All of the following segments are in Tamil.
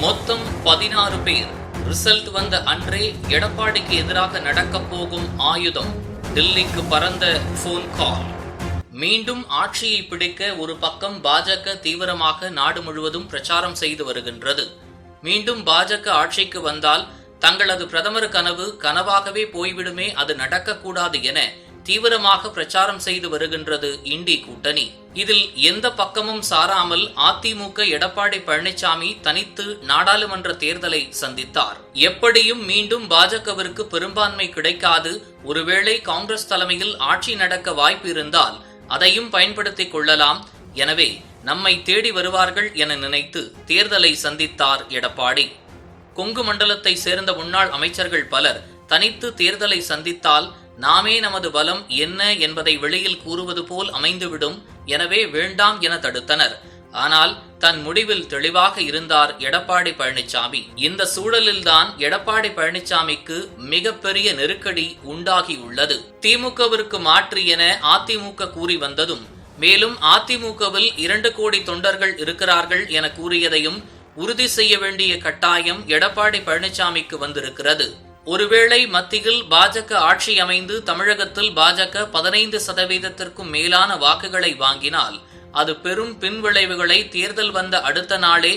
மொத்தம் பதினாறு பேர் ரிசல்ட் வந்த அன்றே எடப்பாடிக்கு எதிராக நடக்க போகும் ஆயுதம். டில்லிக்கு பறந்த போன் கால் மீண்டும் ஆட்சியை பிடிக்க ஒரு பக்கம் பாஜக தீவிரமாக நாடு முழுவதும் பிரச்சாரம் செய்து வருகின்றது. மீண்டும் பாஜக ஆட்சிக்கு வந்தால் தங்களது பிரதமர் கனவு கனவாகவே போய்விடுமே அது நடக்கக்கூடாது என தீவிரமாக பிரச்சாரம் செய்து வருகின்றது இண்டி கூட்டணி. இதில் எந்த பக்கமும் சாராமல் அதிமுக எடப்பாடி பழனிசாமி தனித்து நாடாளுமன்ற தேர்தலை சந்தித்தார். எப்படியும் மீண்டும் பாஜகவிற்கு பெரும்பான்மை கிடைக்காது. ஒருவேளை காங்கிரஸ் தலைமையில் ஆட்சி நடக்க வாய்ப்பு இருந்தால் அதையும் பயன்படுத்திக் கொள்ளலாம். எனவே நம்மை தேடி வருவார்கள் என நினைத்து தேர்தலை சந்தித்தார் எடப்பாடி. கொங்கு மண்டலத்தை சேர்ந்த முன்னாள் அமைச்சர்கள் பலர் தனித்து தேர்தலை சந்தித்தால் நாமே நமது பலம் என்ன என்பதை வெளியில் கூறுவது போல் அமைந்துவிடும் எனவே வேண்டாம் என தடுத்தனர். ஆனால் தன் முடிவில் தெளிவாக இருந்தார் எடப்பாடி பழனிசாமி இந்த சூழலில்தான் எடப்பாடி பழனிசாமிக்கு மிகப்பெரிய நெருக்கடி உண்டாகியுள்ளது. திமுகவிற்கு மாற்று என அதிமுக கூறி வந்ததும் மேலும் அதிமுகவில் இரண்டு கோடி தொண்டர்கள் இருக்கிறார்கள் என கூறியதையும் உறுதி செய்ய வேண்டிய கட்டாயம் எடப்பாடி பழனிசாமிக்கு வந்திருக்கிறது. ஒருவேளை மத்தியில் பாஜக ஆட்சி அமைந்து தமிழகத்தில் பாஜக பதினைந்து சதவீதத்திற்கும் மேலான வாக்குகளை வாங்கினால் அது பெரும் பின்விளைவுகளை தேர்தல் வந்த அடுத்த நாளே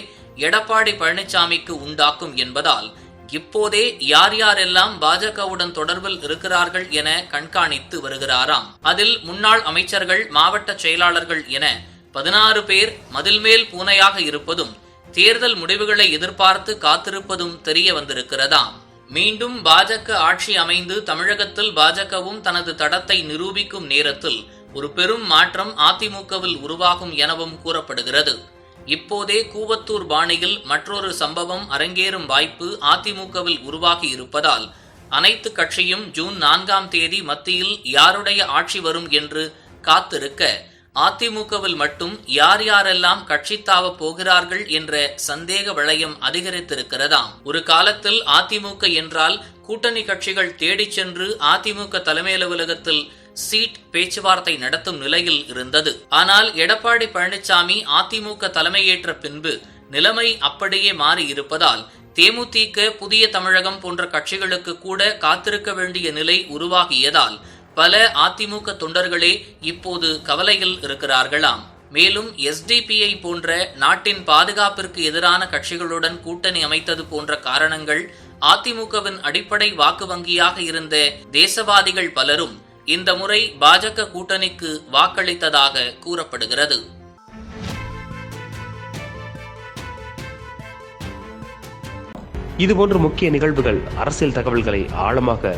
எடப்பாடி பழனிசாமிக்கு உண்டாக்கும் என்பதால் இப்போதே யார் யாரெல்லாம் பாஜகவுடன் தொடர்பில் இருக்கிறார்கள் என கண்காணித்து வருகிறாராம். அதில் முன்னாள் அமைச்சர்கள் மாவட்ட செயலாளர்கள் என பதினாறு பேர் மதில் மேல் பூனையாக இருப்பதும் தேர்தல் முடிவுகளை எதிர்பார்த்து காத்திருப்பதும் தெரிய வந்திருக்கிறதாம். மீண்டும் பாஜக ஆட்சி அமைந்து தமிழகத்தில் பாஜகவும் தனது தடத்தை நிரூபிக்கும் நேரத்தில் ஒரு பெரும் மாற்றம் அதிமுகவில் உருவாகும் எனவும் கூறப்படுகிறது. இப்போதே கூவத்தூர் பாணியில் மற்றொரு சம்பவம் அரங்கேறும் வாய்ப்பு அதிமுகவில் உருவாகி இருப்பதால் அனைத்து கட்சியும் ஜூன் நான்காம் தேதி மத்தியில் யாருடைய ஆட்சி வரும் என்று காத்திருக்க அதிமுகவில் மட்டும் யார் யாரெல்லாம் கட்சி தாவ போகிறார்கள் என்ற சந்தேக வளையம் அதிகரித்திருக்கிறதாம். ஒரு காலத்தில் அதிமுக என்றால் கூட்டணி கட்சிகள் தேடிச் சென்று அதிமுக தலைமை அலுவலகத்தில் சீட் பேச்சுவார்த்தை நடத்தும் நிலையில் இருந்தது. ஆனால் எடப்பாடி பழனிசாமி அதிமுக தலைமையேற்ற பின்பு நிலைமை அப்படியே மாறி இருப்பதால் தேமுதிக புதிய தமிழகம் போன்ற கட்சிகளுக்கு கூட காத்திருக்க வேண்டிய நிலை உருவாகியதால் பல அதிமுக தொண்டர்களே இப்போது கவலையில் இருக்கிறார்களாம். மேலும் எஸ்டிபிஐ போன்ற நாட்டின் பாதுகாப்பிற்கு எதிரான கட்சிகளுடன் கூட்டணி அமைத்தது போன்ற காரணங்கள் அதிமுகவின் அடிப்படை வாக்கு வங்கியாக இருந்த தேசவாதிகள் பலரும் இந்த முறை பாஜக கூட்டணிக்கு வாக்களித்ததாக கூறப்படுகிறது. இதுபோன்ற முக்கிய நிகழ்வுகள் அரசியல் தகவல்களை ஆழமாக